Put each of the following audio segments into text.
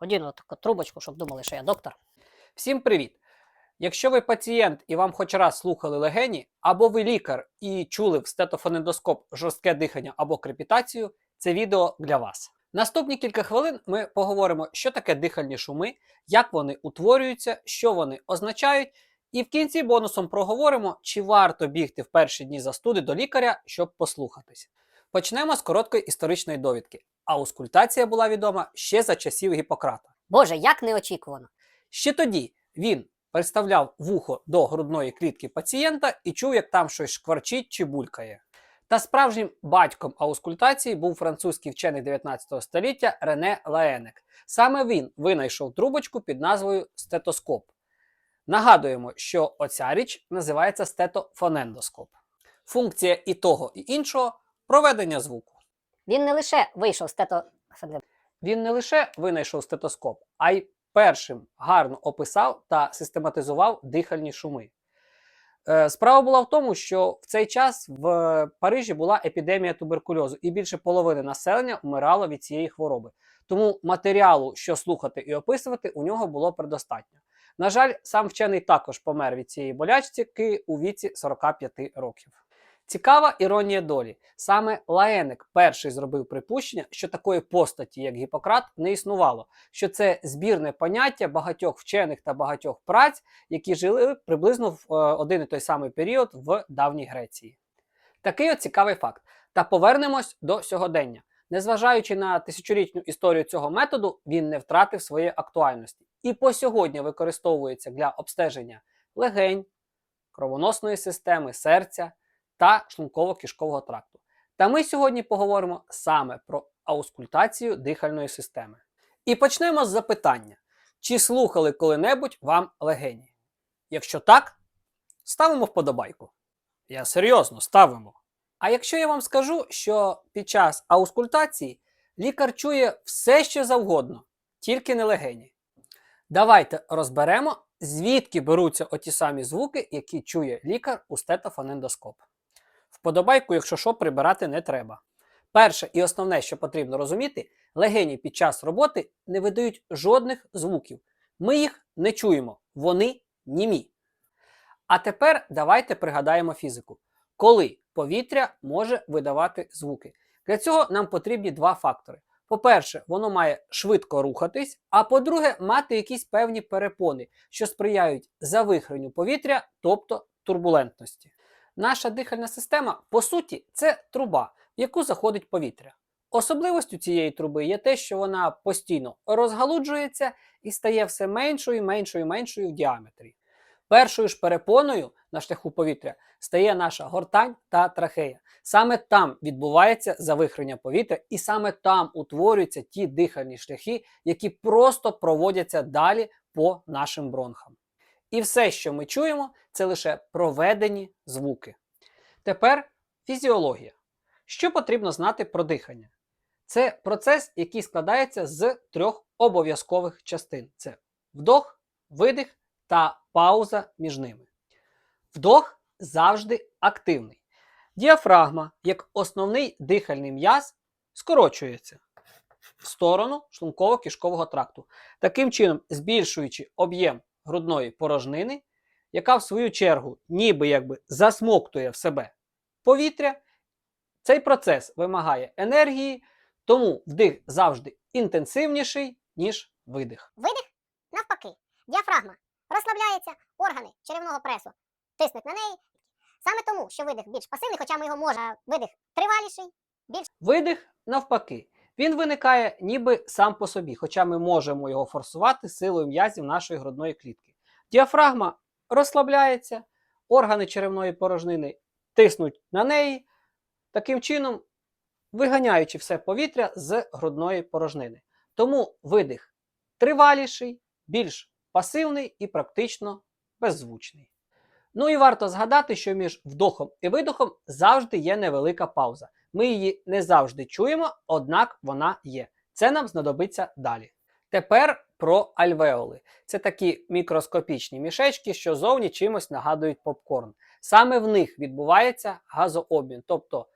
одіну таку трубочку, щоб думали, що я доктор. Всім привіт! Якщо ви пацієнт і вам хоч раз слухали легені, або ви лікар і чули в стетофонендоскоп жорстке дихання або крепітацію, це відео для вас. Наступні кілька хвилин ми поговоримо, що таке дихальні шуми, як вони утворюються, що вони означають, і в кінці бонусом проговоримо, чи варто бігти в перші дні застуди до лікаря, щоб послухатись. Почнемо з короткої історичної довідки. Аускультація була відома ще за часів Гіппократа. Боже, як неочікувано. Ще тоді він приставляв вухо до грудної клітки пацієнта і чув, як там щось шкварчить чи булькає. Та справжнім батьком аускультації був французький вчений 19 століття Рене Лаенек. Саме він винайшов трубочку під назвою стетоскоп. Нагадуємо, що оця річ називається стетофонендоскоп. Функція і того, і іншого проведення звуку. Він не лише вийшов з тето. Він не лише винайшов стетоскоп, а й першим гарно описав та систематизував дихальні шуми. Е, Справа була в тому, що в цей час в Парижі була епідемія туберкульозу, і більше половини населення вмирало від цієї хвороби. Тому матеріалу, що слухати і описувати, у нього було предостатньо. На жаль, сам вчений також помер від цієї болячки у віці 45 років. Цікава іронія долі. Саме Лаенек перший зробив припущення, що такої постаті, як Гіппократ, не існувало, що це збірне поняття багатьох вчених та багатьох праць, які жили приблизно в е, один і той самий період в давній Греції. Такий от цікавий факт. Та повернемось до сьогодення. Незважаючи на тисячорічну історію цього методу, він не втратив своєї актуальності і по сьогодні використовується для обстеження легень, кровоносної системи, серця та шлунково-кишкового тракту. Та ми сьогодні поговоримо саме про аускультацію дихальної системи. І почнемо з запитання: чи слухали коли-небудь вам легені? Якщо так, ставимо вподобайку. Я серйозно ставимо. А якщо я вам скажу, що під час аускультації лікар чує все, що завгодно, тільки не легені. Давайте розберемо, звідки беруться оті самі звуки, які чує лікар у стетофонендоскоп. Вподобайку, якщо що, прибирати не треба. Перше і основне, що потрібно розуміти, легені під час роботи не видають жодних звуків. Ми їх не чуємо, вони німі. А тепер давайте пригадаємо фізику. Коли повітря може видавати звуки. Для цього нам потрібні два фактори. По-перше, воно має швидко рухатись, а по-друге, мати якісь певні перепони, що сприяють завихренню повітря, тобто турбулентності. Наша дихальна система, по суті, це труба, в яку заходить повітря. Особливостю цієї труби є те, що вона постійно розгалуджується і стає все меншою, меншою, меншою в діаметрі. Першою ж перепоною на шляху повітря стає наша гортань та трахея. Саме там відбувається завихрення повітря, і саме там утворюються ті дихальні шляхи, які просто проводяться далі по нашим бронхам. І все, що ми чуємо, це лише проведені звуки. Тепер фізіологія. Що потрібно знати про дихання? Це процес, який складається з трьох обов'язкових частин: це вдох, видих та пауза між ними. Вдох завжди активний. Діафрагма, як основний дихальний м'яз, скорочується в сторону шлунково-кишкового тракту, таким чином збільшуючи об'єм грудної порожнини, яка в свою чергу ніби якби засмоктує в себе повітря. Цей процес вимагає енергії, тому вдих завжди інтенсивніший, ніж видих. Видих навпаки. Діафрагма розслабляється, органи черевного пресу тиснуть на неї. Саме тому, що видих більш пасивний, хоча ми його можемо, видих триваліший, більш Видих навпаки. Він виникає ніби сам по собі, хоча ми можемо його форсувати силою м'язів нашої грудної клітки. Діафрагма розслабляється, органи черевної порожнини тиснуть на неї, таким чином виганяючи все повітря з грудної порожнини. Тому видих триваліший, більш пасивний і практично беззвучний. Ну і варто згадати, що між вдохом і видохом завжди є невелика пауза. Ми її не завжди чуємо, однак вона є. Це нам знадобиться далі. Тепер про альвеоли. Це такі мікроскопічні мішечки, що зовні чимось нагадують попкорн. Саме в них відбувається газообмін, тобто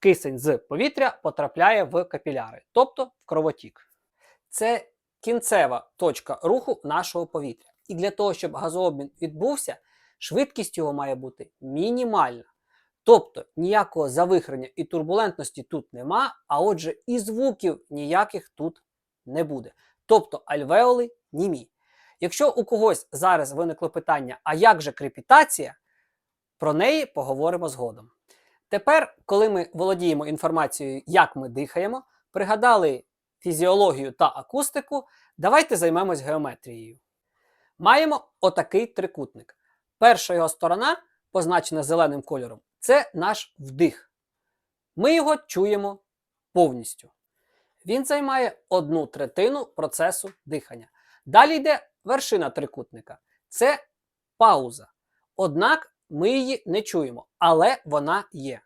кисень з повітря потрапляє в капіляри, тобто в кровотік. Це кінцева точка руху нашого повітря. І для того, щоб газообмін відбувся, швидкість його має бути мінімальна. Тобто ніякого завихрення і турбулентності тут нема, а отже, і звуків ніяких тут не буде. Тобто альвеоли німі. Якщо у когось зараз виникло питання, а як же крепітація, про неї поговоримо згодом. Тепер, коли ми володіємо інформацією, як ми дихаємо, пригадали фізіологію та акустику, давайте займемось геометрією. Маємо отакий трикутник. Перша його сторона, позначена зеленим кольором, це наш вдих. Ми його чуємо повністю. Він займає одну третину процесу дихання. Далі йде вершина трикутника. Це пауза. Однак ми її не чуємо, але вона є.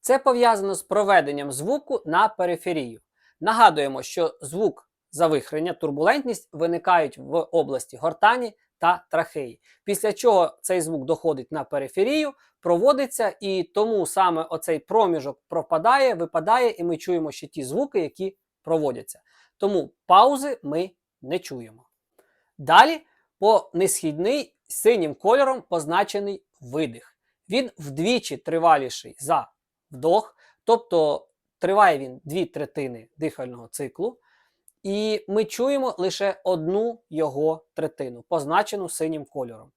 Це пов'язано з проведенням звуку на периферію. Нагадуємо, що звук завихрення, турбулентність виникають в області гортані та трахеї. Після чого цей звук доходить на периферію, проводиться, і тому саме оцей проміжок пропадає, випадає, і ми чуємо ще ті звуки, які проводяться. Тому паузи ми не чуємо. Далі по несхідний синім кольором позначений видих. Він вдвічі триваліший за вдох, тобто триває він дві третини дихального циклу. І ми чуємо лише одну його третину, позначену синім кольором.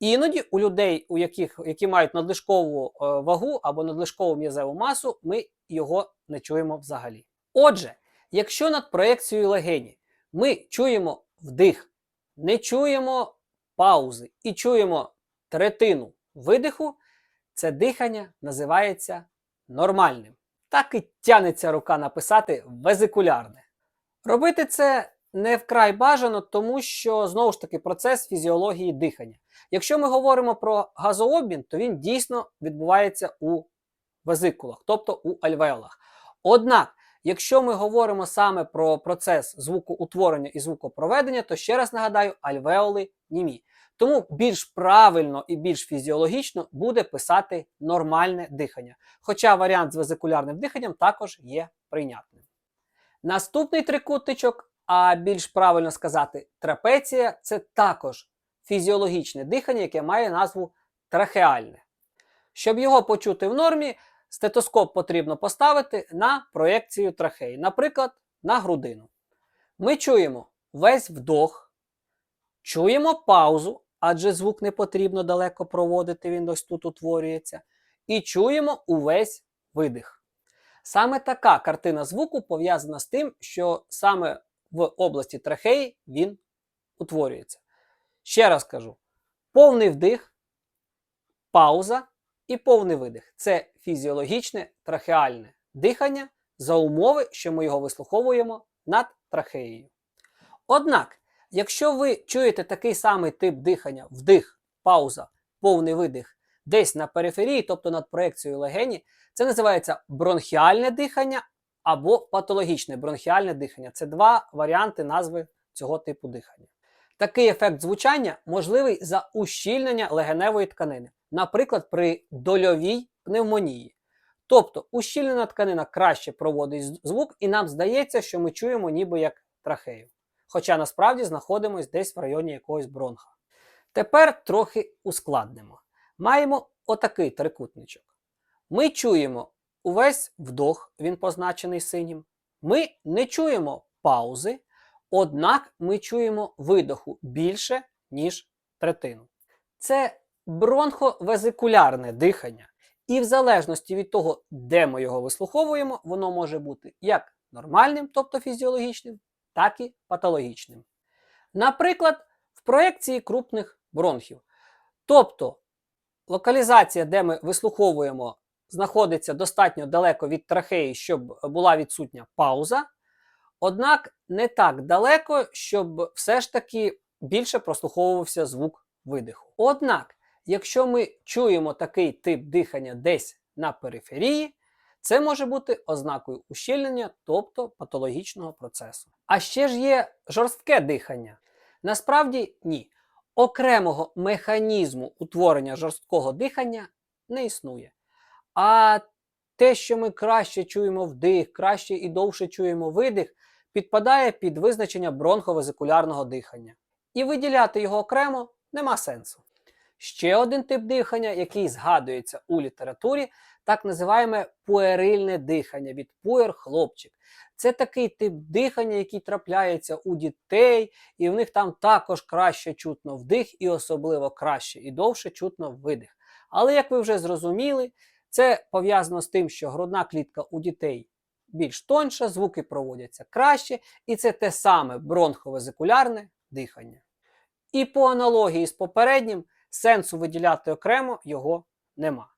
Іноді у людей, у яких, які мають надлишкову е, вагу або надлишкову м'язеву масу, ми його не чуємо взагалі. Отже, якщо над проекцією легені ми чуємо вдих, не чуємо паузи і чуємо третину видиху, це дихання називається нормальним. Так і тянеться рука написати везикулярне. Робити це не вкрай бажано, тому що знову ж таки процес фізіології дихання. Якщо ми говоримо про газообмін, то він дійсно відбувається у везикулах, тобто у альвеолах. Однак, якщо ми говоримо саме про процес звукоутворення і звукопроведення, то ще раз нагадаю, альвеоли німі. Тому більш правильно і більш фізіологічно буде писати нормальне дихання. Хоча варіант з везикулярним диханням також є прийнятним. Наступний трикутничок, а більш правильно сказати, трапеція це також фізіологічне дихання, яке має назву трахеальне. Щоб його почути в нормі, стетоскоп потрібно поставити на проекцію трахеї, наприклад, на грудину. Ми чуємо весь вдох, чуємо паузу, адже звук не потрібно далеко проводити, він ось тут утворюється. І чуємо увесь видих. Саме така картина звуку пов'язана з тим, що саме в області трахеї він утворюється. Ще раз кажу: повний вдих, пауза і повний видих це фізіологічне трахеальне дихання за умови, що ми його вислуховуємо над трахеєю. Однак, якщо ви чуєте такий самий тип дихання, вдих, пауза, повний видих, десь на периферії, тобто над проекцією легені, це називається бронхіальне дихання або патологічне бронхіальне дихання. Це два варіанти назви цього типу дихання. Такий ефект звучання можливий за ущільнення легеневої тканини, наприклад, при дольовій пневмонії. Тобто ущільнена тканина краще проводить звук, і нам здається, що ми чуємо ніби як трахею. Хоча насправді знаходимося десь в районі якогось бронха. Тепер трохи ускладнимо. Маємо отакий трикутничок. Ми чуємо увесь вдох, він позначений синім. Ми не чуємо паузи, однак ми чуємо видоху більше, ніж третину. Це бронховезикулярне дихання. І в залежності від того, де ми його вислуховуємо, воно може бути як нормальним, тобто фізіологічним, так і патологічним. Наприклад, в проекції крупних бронхів. Тобто локалізація, де ми вислуховуємо, знаходиться достатньо далеко від трахеї, щоб була відсутня пауза. Однак не так далеко, щоб все ж таки більше прослуховувався звук видиху. Однак, якщо ми чуємо такий тип дихання десь на периферії, це може бути ознакою ущільнення, тобто патологічного процесу. А ще ж є жорстке дихання. Насправді ні. Окремого механізму утворення жорсткого дихання не існує. А те, що ми краще чуємо вдих, краще і довше чуємо видих, підпадає під визначення бронховезикулярного дихання, і виділяти його окремо нема сенсу. Ще один тип дихання, який згадується у літературі, так називаємо пуерильне дихання від пуер хлопчик. Це такий тип дихання, який трапляється у дітей, і в них там також краще чутно вдих, і особливо краще і довше чутно видих. Але як ви вже зрозуміли, це пов'язано з тим, що грудна клітка у дітей більш тонша, звуки проводяться краще, і це те саме бронховезикулярне дихання. І по аналогії з попереднім, сенсу виділяти окремо його нема.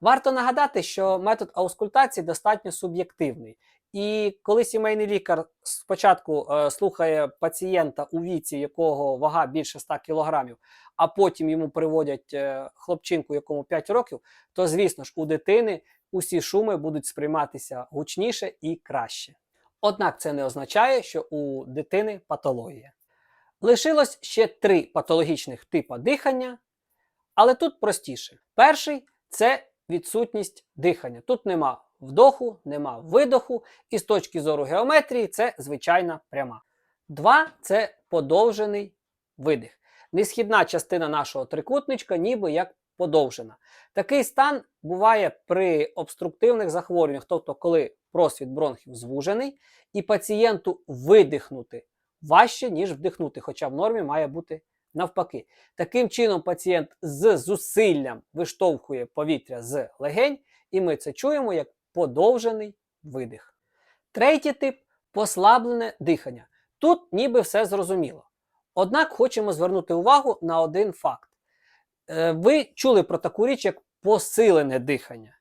Варто нагадати, що метод аускультації достатньо суб'єктивний. І коли сімейний лікар спочатку е, слухає пацієнта у віці, якого вага більше 100 кг, а потім йому приводять е, хлопчинку, якому 5 років, то звісно ж у дитини усі шуми будуть сприйматися гучніше і краще. Однак це не означає, що у дитини патологія. Лишилось ще три патологічних типа дихання, але тут простіше. Перший це відсутність дихання. Тут нема вдоху, нема видоху, і з точки зору геометрії це звичайна пряма. Два це подовжений видих. Несхідна частина нашого трикутничка, ніби як подовжена. Такий стан буває при обструктивних захворюваннях, тобто коли просвіт бронхів звужений, і пацієнту видихнути важче, ніж вдихнути, хоча в нормі має бути навпаки. Таким чином, пацієнт з зусиллям виштовхує повітря з легень, і ми це чуємо як подовжений видих. Третій тип послаблене дихання. Тут ніби все зрозуміло. Однак хочемо звернути увагу на один факт. Е, Ви чули про таку річ, як посилене дихання.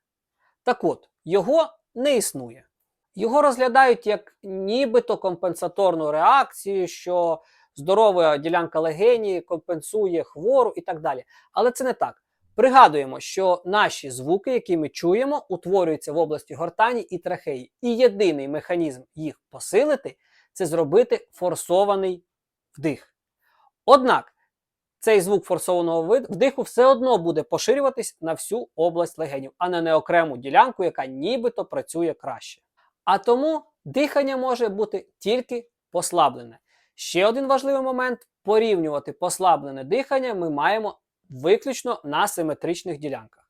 Так от, його не існує. Його розглядають як нібито компенсаторну реакцію, що здорова ділянка легені компенсує хвору і так далі. Але це не так. Пригадуємо, що наші звуки, які ми чуємо, утворюються в області гортані і трахеї. І єдиний механізм їх посилити це зробити форсований вдих. Однак цей звук форсованого вдиху все одно буде поширюватись на всю область легенів, а не на окрему ділянку, яка нібито працює краще. А тому дихання може бути тільки послаблене. Ще один важливий момент: порівнювати послаблене дихання ми маємо виключно на симетричних ділянках.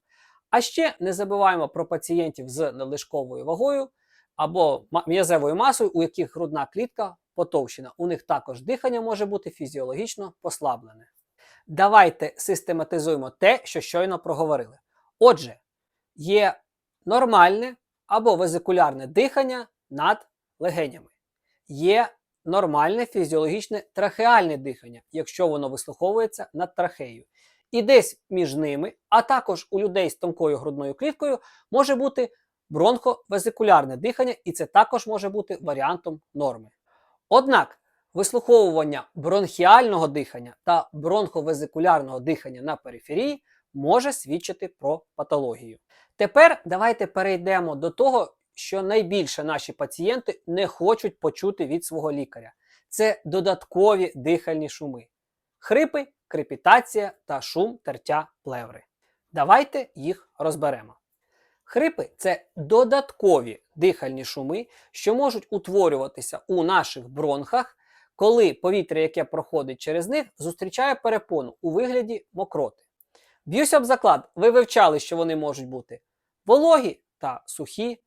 А ще не забуваємо про пацієнтів з надлишковою вагою або м'язевою масою, у яких грудна клітка потовщена. У них також дихання може бути фізіологічно послаблене. Давайте систематизуємо те, що щойно проговорили. Отже, є нормальне або везикулярне дихання над легенями. Є нормальне фізіологічне трахеальне дихання, якщо воно вислуховується над трахеєю. І десь між ними, а також у людей з тонкою грудною кліткою, може бути бронховезикулярне дихання, і це також може бути варіантом норми. Однак вислуховування бронхіального дихання та бронховезикулярного дихання на периферії може свідчити про патологію. Тепер давайте перейдемо до того, що найбільше наші пацієнти не хочуть почути від свого лікаря. Це додаткові дихальні шуми. Хрипи, крепітація та шум тертя плеври. Давайте їх розберемо. Хрипи це додаткові дихальні шуми, що можуть утворюватися у наших бронхах, коли повітря, яке проходить через них, зустрічає перепону у вигляді мокроти. Б'юся об заклад, ви вивчали, що вони можуть бути вологі та сухі,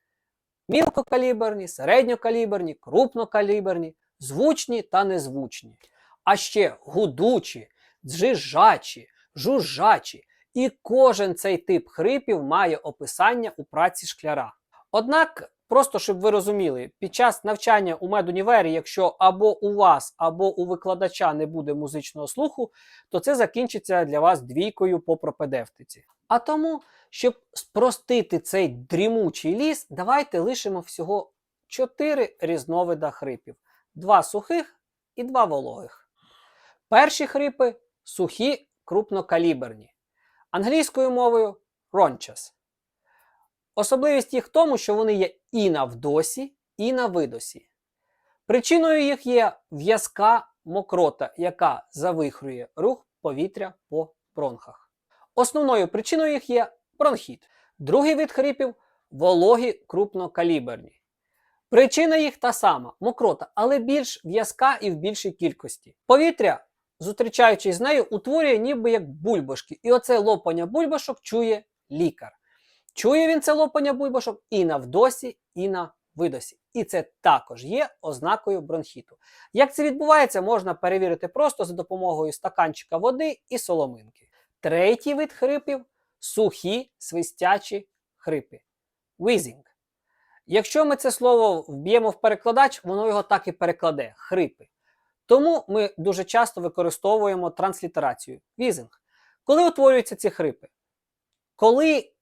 мілкокаліберні, середньокаліберні, крупнокаліберні, звучні та незвучні, а ще гудучі, джижачі, жужжачі. І кожен цей тип хрипів має описання у праці шкляра. Однак, просто щоб ви розуміли, під час навчання у медунівері, якщо або у вас, або у викладача не буде музичного слуху, то це закінчиться для вас двійкою по пропедевтиці. А тому, щоб спростити цей дрімучий ліс, давайте лишимо всього чотири різновида хрипів: два сухих і два вологих. Перші хрипи сухі крупнокаліберні. Англійською мовою рончас. Особливість їх в тому, що вони є і на вдосі, і на видосі. Причиною їх є в'язка мокрота, яка завихрює рух повітря по бронхах. Основною причиною їх є бронхіт. Другий вид хрипів вологі крупнокаліберні. Причина їх та сама мокрота, але більш в'язка і в більшій кількості. Повітря, зустрічаючись з нею, утворює ніби як бульбашки. І оце лопання бульбашок чує лікар. Чує він це лопання бульбашок і на вдосі, і на видосі. І це також є ознакою бронхіту. Як це відбувається, можна перевірити просто за допомогою стаканчика води і соломинки. Третій вид хрипів сухі свистячі хрипи. Wheezing. Якщо ми це слово вб'ємо в перекладач, воно його так і перекладе хрипи. Тому ми дуже часто використовуємо транслітерацію wheezing. Коли утворюються ці хрипи? Коли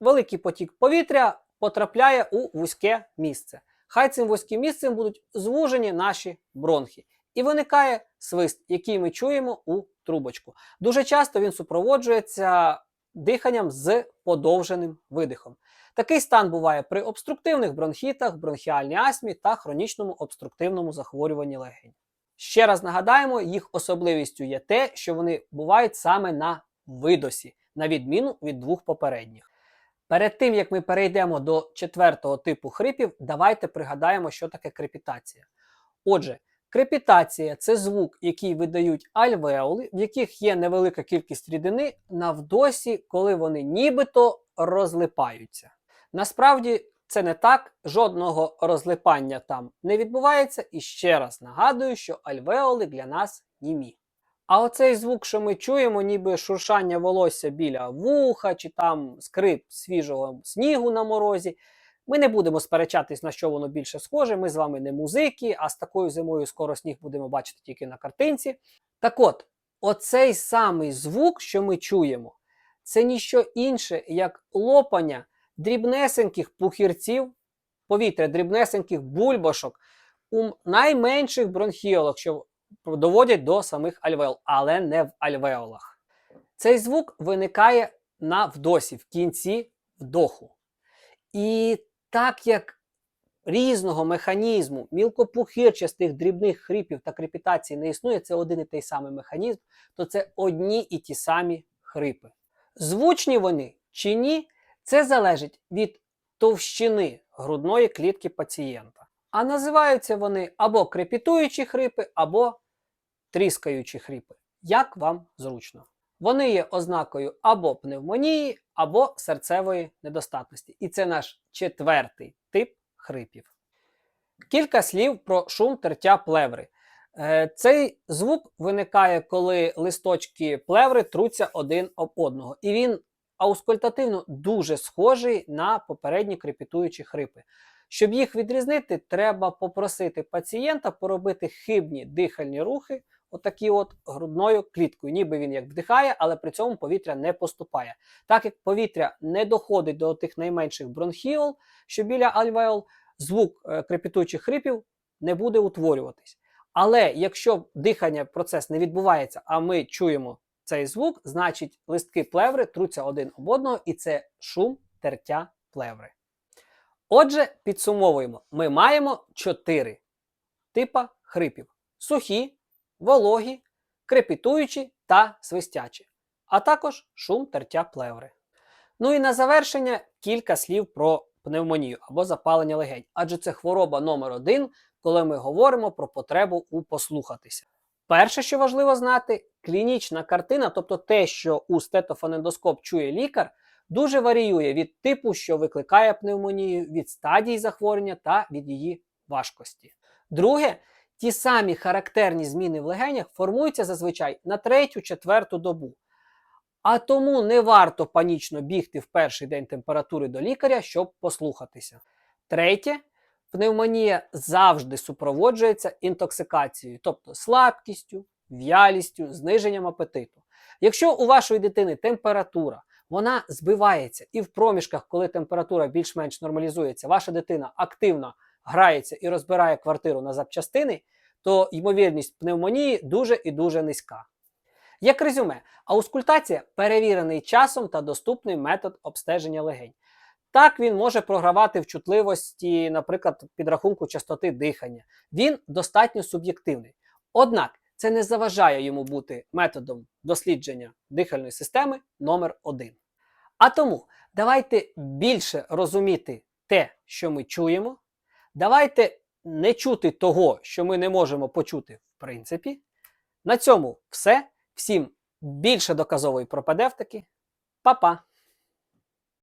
великий потік повітря потрапляє у вузьке місце. Хай цим вузьким місцем будуть звужені наші бронхи. І виникає свист, який ми чуємо у трубочку. Дуже часто він супроводжується диханням з подовженим видихом. Такий стан буває при обструктивних бронхітах, бронхіальній астмі та хронічному обструктивному захворюванні легень. Ще раз нагадаємо, їх особливістю є те, що вони бувають саме на видосі, на відміну від двох попередніх. Перед тим як ми перейдемо до четвертого типу хрипів, давайте пригадаємо, що таке крепітація. Отже, крепітація це звук, який видають альвеоли, в яких є невелика кількість рідини на вдосі, коли вони нібито розлипаються. Насправді це не так, жодного розлипання там не відбувається. І ще раз нагадую, що альвеоли для нас німі. А оцей звук, що ми чуємо, ніби шуршання волосся біля вуха, чи там скрип свіжого снігу на морозі. Ми не будемо сперечатись, на що воно більше схоже. Ми з вами не музики, а з такою зимою скоро сніг будемо бачити тільки на картинці. Так от, оцей самий звук, що ми чуємо, це ніщо інше, як лопання дрібнесеньких пухірців, повітря, дрібнесеньких бульбашок у найменших бронхіолах, що доводять до самих альвеол, але не в альвеолах. Цей звук виникає на вдосі, в кінці вдоху. І так як різного механізму мілкопухирчастих дрібних хрипів та крепітацій не існує, це один і той самий механізм, то це одні і ті самі хрипи. Звучні вони чи ні, це залежить від товщини грудної клітки пацієнта. А називаються вони або крепітуючі хрипи, або тріскаючі хрипи. Як вам зручно. Вони є ознакою або пневмонії, або серцевої недостатності. І це наш четвертий тип хрипів. Кілька слів про шум тертя плеври. Е, Цей звук виникає, коли листочки плеври труться один об одного. І він аускультативно дуже схожий на попередні крепітуючі хрипи. Щоб їх відрізнити, треба попросити пацієнта поробити хибні дихальні рухи, отакі от грудною кліткою. Ніби він як вдихає, але при цьому повітря не поступає. Так як повітря не доходить до тих найменших бронхіол, що біля альвеол, звук е, крепітуючих хрипів не буде утворюватись. Але якщо дихання процес не відбувається, а ми чуємо цей звук, значить листки плеври труться один об одного, і це шум тертя плеври. Отже, підсумовуємо: ми маємо чотири типа хрипів: сухі, вологі, крепітуючі та свистячі, а також шум тертя плеври. Ну і на завершення кілька слів про пневмонію або запалення легень, адже це хвороба номер один, коли ми говоримо про потребу у послухатися. Перше, що важливо знати, клінічна картина, тобто те, що у стетофонендоскоп чує лікар, дуже варіює від типу, що викликає пневмонію, від стадії захворювання та від її важкості. Друге, ті самі характерні зміни в легенях формуються зазвичай на третю-четверту добу. А тому не варто панічно бігти в перший день температури до лікаря, щоб послухатися. Третє, пневмонія завжди супроводжується інтоксикацією, тобто слабкістю, в'ялістю, зниженням апетиту. Якщо у вашої дитини температура, вона збивається і в проміжках, коли температура більш-менш нормалізується, ваша дитина активно грається і розбирає квартиру на запчастини, то ймовірність пневмонії дуже і дуже низька. Як резюме, аускультація перевірений часом та доступний метод обстеження легень. Так він може програвати в чутливості, наприклад, підрахунку частоти дихання. Він достатньо суб'єктивний. Однак це не заважає йому бути методом дослідження дихальної системи номер 1 А тому давайте більше розуміти те, що ми чуємо. Давайте не чути того, що ми не можемо почути в принципі. На цьому все. Всім більше доказової пропадевтики. Па-па!